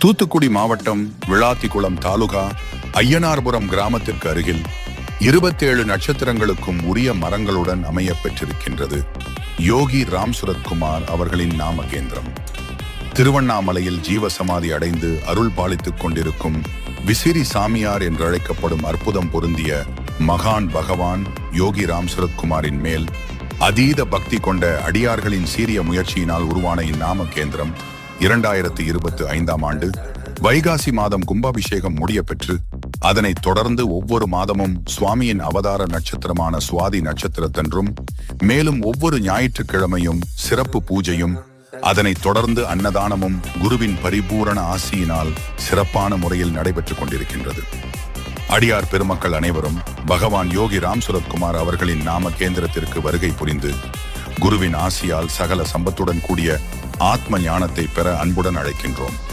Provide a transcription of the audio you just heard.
தூத்துக்குடி மாவட்டம் விளாத்திக்குளம் தாலுகா ஐயனார்புரம் கிராமத்திற்கு அருகில் இருபத்தேழு நட்சத்திரங்களுக்கும் உரிய மரங்களுடன் அமைய பெற்றிருக்கின்றது. யோகி ராம் சுரத்குமார் அவர்களின் நாம கேந்திரம் திருவண்ணாமலையில் ஜீவசமாதி அடைந்து அருள் பாலித்துக் கொண்டிருக்கும் விசிறி சாமியார் என்று அழைக்கப்படும் அற்புதம் பொருந்திய மகான் பகவான் யோகி ராம் சுரத்குமாரின் மேல் அதீத பக்தி கொண்ட அடியார்களின் சீரிய முயற்சியினால் உருவான இந்நாம கேந்திரம் இரண்டாயிரத்தி இருபத்தி ஐந்தாம் ஆண்டு வைகாசி மாதம் கும்பாபிஷேகம் முடிய பெற்று அதனைத் தொடர்ந்து ஒவ்வொரு மாதமும் சுவாமியின் அவதார நட்சத்திரமான சுவாதி நட்சத்திரத்தன்றும் மேலும் ஒவ்வொரு ஞாயிற்றுக்கிழமையும் சிறப்பு பூஜையும் அதனைத் தொடர்ந்து அன்னதானமும் குருவின் பரிபூரண ஆசியினால் சிறப்பான முறையில் நடைபெற்றுக் கொண்டிருக்கின்றது. அடியார் பெருமக்கள் அனைவரும் பகவான் யோகி ராம் சுரத்குமார் அவர்களின் நாம கேந்திரத்திற்கு வருகை புரிந்து குருவின் ஆசியால் சகல சம்பத்துடன் கூடிய ஆத்ம ஞானத்தை பெற அன்புடன் அழைக்கின்றோம்.